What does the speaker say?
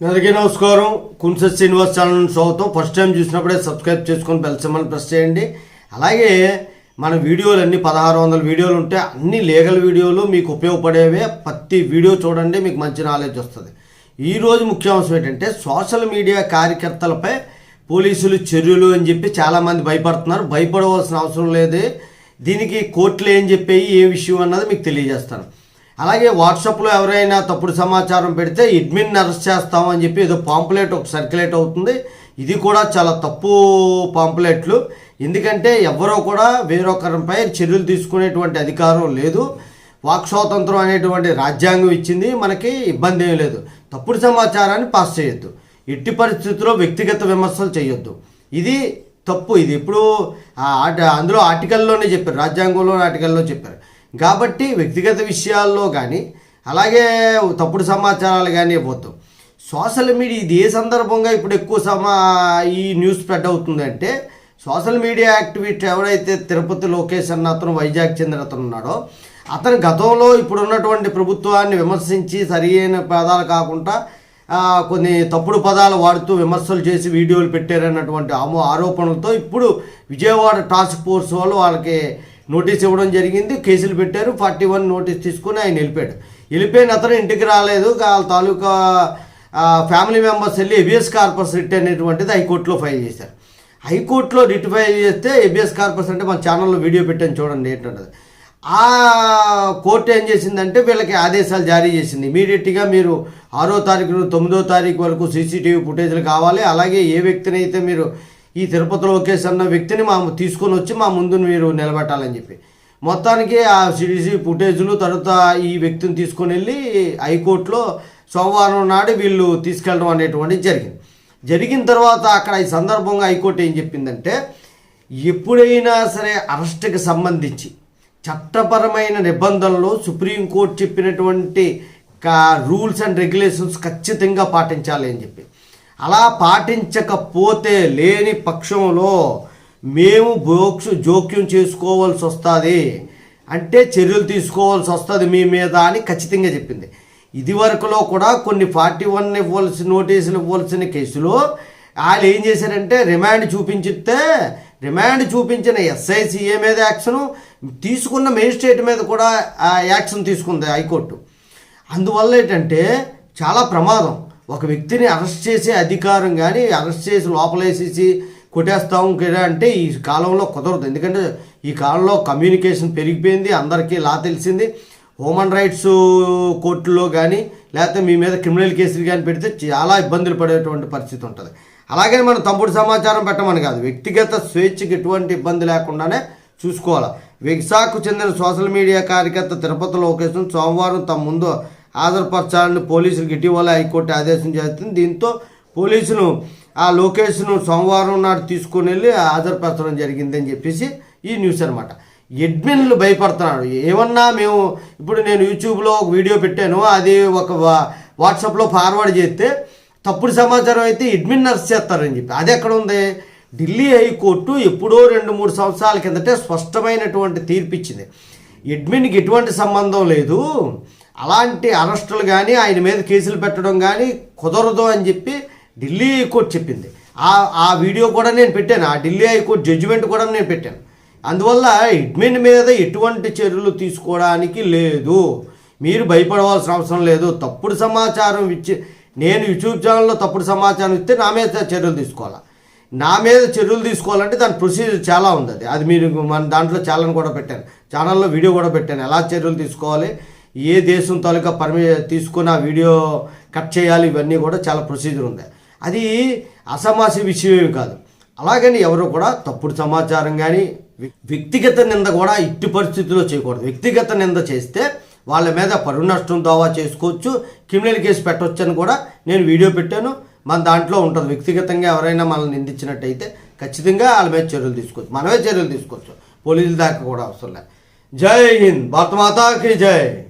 అందరికీ నమస్కారం. కుంస శ్రీనివాస్ ఛానల్ స్వాగతం. ఫస్ట్ టైం చూసినప్పుడే సబ్స్క్రైబ్ చేసుకొని బెల్ సింబల్ ప్రెస్ చేయండి. అలాగే మన వీడియోలు అన్ని పదహారు వందల వీడియోలు ఉంటే అన్ని లీగల్ వీడియోలు మీకు ఉపయోగపడేవే. ప్రతి వీడియో చూడండి మీకు మంచి నాలెడ్జ్ వస్తుంది. ఈరోజు ముఖ్యాంశం ఏంటంటే సోషల్ మీడియా కార్యకర్తలపై పోలీసులు చర్యలు అని చెప్పి చాలామంది భయపడుతున్నారు. భయపడవలసిన అవసరం లేదు. దీనికి కోర్టులు ఏం చెప్పాయి ఏ విషయం అన్నది మీకు తెలియజేస్తాను. అలాగే వాట్సాప్లో ఎవరైనా తప్పుడు సమాచారం పెడితే అడ్మిన్ అరెస్ట్ చేస్తామని చెప్పి ఏదో పాంపులెట్ ఒక సర్క్యులేట్ అవుతుంది. ఇది కూడా చాలా తప్పు పాంపులెట్లు. ఎందుకంటే ఎవరో కూడా వేరొకరిపై చర్యలు తీసుకునేటువంటి అధికారం లేదు. వాక్ స్వాతంత్రం అనేటువంటి రాజ్యాంగం ఇచ్చింది. మనకి ఇబ్బంది ఏం లేదు. తప్పుడు సమాచారాన్ని పాస్ చేయొద్దు. ఎట్టి పరిస్థితుల్లో వ్యక్తిగత విమర్శలు చేయొద్దు. ఇది తప్పు. ఇది ఇప్పుడు అందులో ఆర్టికల్లోనే చెప్పారు. రాజ్యాంగంలోని ఆర్టికల్లో చెప్పారు. కాబట్టి వ్యక్తిగత విషయాల్లో కానీ అలాగే తప్పుడు సమాచారాలు కానీ ఇవ్వద్దు. సోషల్ మీడియా ఇది ఏ సందర్భంగా ఇప్పుడు ఎక్కువ సమా ఈ న్యూస్ స్ప్రెడ్ అవుతుందంటే సోషల్ మీడియా యాక్టివిటీ ఎవరైతే తిరుపతి లోకేష్ అన్న అతను వైజాగ్ చెందిన అతను ఉన్నాడో అతను గతంలో ఇప్పుడు ఉన్నటువంటి ప్రభుత్వాన్ని విమర్శించి సరియైన పదాలు కాకుండా కొన్ని తప్పుడు పదాలు వాడుతూ విమర్శలు చేసి వీడియోలు పెట్టారన్నటువంటి ఆమో ఆరోపణలతో ఇప్పుడు విజయవాడ టాస్క్ ఫోర్స్ వాళ్ళు వాళ్ళకి నోటీస్ ఇవ్వడం జరిగింది. కేసులు పెట్టారు. ఫార్టీ వన్ నోటీస్ తీసుకుని ఆయన వెళ్ళిపోయాడు. వెళ్ళిపోయిన అతను ఇంటికి రాలేదు. వాళ్ళ తాలూకా ఫ్యామిలీ మెంబర్స్ వెళ్ళి ఎబిఎస్ కార్పస్ రిట్ అనేటువంటిది హైకోర్టులో ఫైల్ చేశారు. హైకోర్టులో రిట్ ఫైల్ చేస్తే ఎబిఎస్ కార్పస్ అంటే మన ఛానల్లో వీడియో పెట్టాను చూడండి ఏంటంటే ఆ కోర్టు ఏం చేసిందంటే వీళ్ళకి ఆదేశాలు జారీ చేసింది. ఇమీడియట్గా మీరు ఆరో తారీఖు తొమ్మిదో తారీఖు వరకు సీసీటీవీ ఫుటేజ్లు కావాలి. అలాగే ఏ వ్యక్తిని అయితే మీరు ఈ తిరుపతి లోకేష్ అన్న వ్యక్తిని మా తీసుకొని వచ్చి మా ముందు మీరు నిలబెట్టాలని చెప్పి. మొత్తానికి ఆ సిడిసి ఫుటేజ్లు తర్వాత ఈ వ్యక్తిని తీసుకొని వెళ్ళి హైకోర్టులో సోమవారం నాడు వీళ్ళు తీసుకెళ్ళడం అనేటువంటిది జరిగింది. జరిగిన తర్వాత అక్కడ ఈ సందర్భంగా హైకోర్టు ఏం చెప్పిందంటే ఎప్పుడైనా సరే అరెస్ట్కి సంబంధించి చట్టపరమైన నిబంధనలు సుప్రీంకోర్టు చెప్పినటువంటి రూల్స్ అండ్ రెగ్యులేషన్స్ ఖచ్చితంగా పాటించాలి అని చెప్పి. అలా పాటించకపోతే లేని పక్షంలో మేము జోక్స్ జోక్యం చేసుకోవాల్సి వస్తుంది. అంటే చర్యలు తీసుకోవాల్సి వస్తుంది మీ మీద అని ఖచ్చితంగా చెప్పింది. ఇదివరకులో కూడా కొన్ని ఫార్టీ వన్ ఇవ్వాల్సిన నోటీసులు ఇవ్వాల్సిన కేసులో వాళ్ళు ఏం చేశారంటే రిమాండ్ చూపించితే రిమాండ్ చూపించిన ఎస్ఐసిఏ మీద యాక్షన్ తీసుకున్న మేజిస్ట్రేట్ మీద కూడా యాక్షన్ తీసుకుంది హైకోర్టు. అందువల్ల ఏంటంటే చాలా ప్రమాదం. ఒక వ్యక్తిని అరెస్ట్ చేసే అధికారం కానీ అరెస్ట్ చేసి లోపలేసేసి కొట్టేస్తాం కదా అంటే ఈ కాలంలో కుదరదు. ఎందుకంటే ఈ కాలంలో కమ్యూనికేషన్ పెరిగిపోయింది అందరికీ లా తెలిసింది. హ్యూమన్ రైట్స్ కోర్టులో కానీ లేకపోతే మీ మీద క్రిమినల్ కేసులు కానీ పెడితే చాలా ఇబ్బందులు పడేటువంటి పరిస్థితి ఉంటుంది. అలాగే మనం తప్పుడు సమాచారం పెట్టమని కాదు వ్యక్తిగత స్వేచ్ఛకి ఎటువంటి ఇబ్బంది లేకుండానే చూసుకోవాలి. విశాఖకు చెందిన సోషల్ మీడియా కార్యకర్త తిరుపతి లోకేషన్ సోమవారం తమ ముందు హాజరుపరచాలని పోలీసులకు ఇటీవల హైకోర్టు ఆదేశం చేస్తుంది. దీంతో పోలీసును ఆ లొకేషన్ సోమవారం నాడు తీసుకుని వెళ్ళి హాజరుపరచడం జరిగిందని చెప్పేసి ఈ న్యూస్ అనమాట అడ్మిన్లు భయపడుతున్నాడు ఏమన్నా మేము ఇప్పుడు నేను యూట్యూబ్లో ఒక వీడియో పెట్టాను. అది ఒక వా- వాట్సాప్లో ఫార్వర్డ్ చేస్తే తప్పుడు సమాచారం అయితే అడ్మిన్ నర్స్ చేస్తారని చెప్పి. అది ఎక్కడ ఉంది? ఢిల్లీ హైకోర్టు ఎప్పుడో రెండు మూడు సంవత్సరాల కిందటే స్పష్టమైనటువంటి తీర్పు ఇచ్చింది. అడ్మిన్కి ఎటువంటి సంబంధం లేదు. అలాంటి అరెస్టులు కానీ ఆయన మీద కేసులు పెట్టడం కానీ కుదరదు అని చెప్పి ఢిల్లీ హైకోర్టు చెప్పింది. ఆ ఆ వీడియో కూడా నేను పెట్టాను. ఆ ఢిల్లీ హైకోర్టు జడ్జిమెంట్ కూడా నేను పెట్టాను. అందువల్ల అడ్మిన్ మీద ఎటువంటి చర్యలు తీసుకోవడానికి లేదు. మీరు భయపడవలసిన అవసరం లేదు. తప్పుడు సమాచారం ఇచ్చి నేను యూట్యూబ్ ఛానల్లో తప్పుడు సమాచారం ఇస్తే నా మీద చర్యలు తీసుకోవాలి? నా మీద చర్యలు తీసుకోవాలంటే దాని ప్రొసీజర్ చాలా ఉంది అది. అది మీరు మన దాంట్లో ఛానల్ కూడా పెట్టాను. ఛానల్లో వీడియో కూడా పెట్టాను. ఎలా చర్యలు తీసుకోవాలి? ఏ దేశం తాలూకా పర్మి తీసుకుని ఆ వీడియో కట్ చేయాలి ఇవన్నీ కూడా చాలా ప్రొసీజర్ ఉంది అది అసమాసి విషయమే కాదు. అలాగని ఎవరు కూడా తప్పుడు సమాచారం కానీ వ్యక్తిగత నింద కూడా ఇట్టి పరిస్థితుల్లో చేయకూడదు. వ్యక్తిగత నింద చేస్తే వాళ్ళ మీద పరువు నష్టం దావా చేసుకోవచ్చు క్రిమినల్ కేసు పెట్టవచ్చు అని కూడా నేను వీడియో పెట్టాను. మన దాంట్లో ఉంటుంది. వ్యక్తిగతంగా ఎవరైనా మనల్ని నిందించినట్టయితే ఖచ్చితంగా వాళ్ళ మీద చర్యలు తీసుకోవచ్చు. మనమే చర్యలు తీసుకోవచ్చు. పోలీసుల దాకా కూడా అవసరం లేదు. జై హింద్. భారత మాతాకి జై.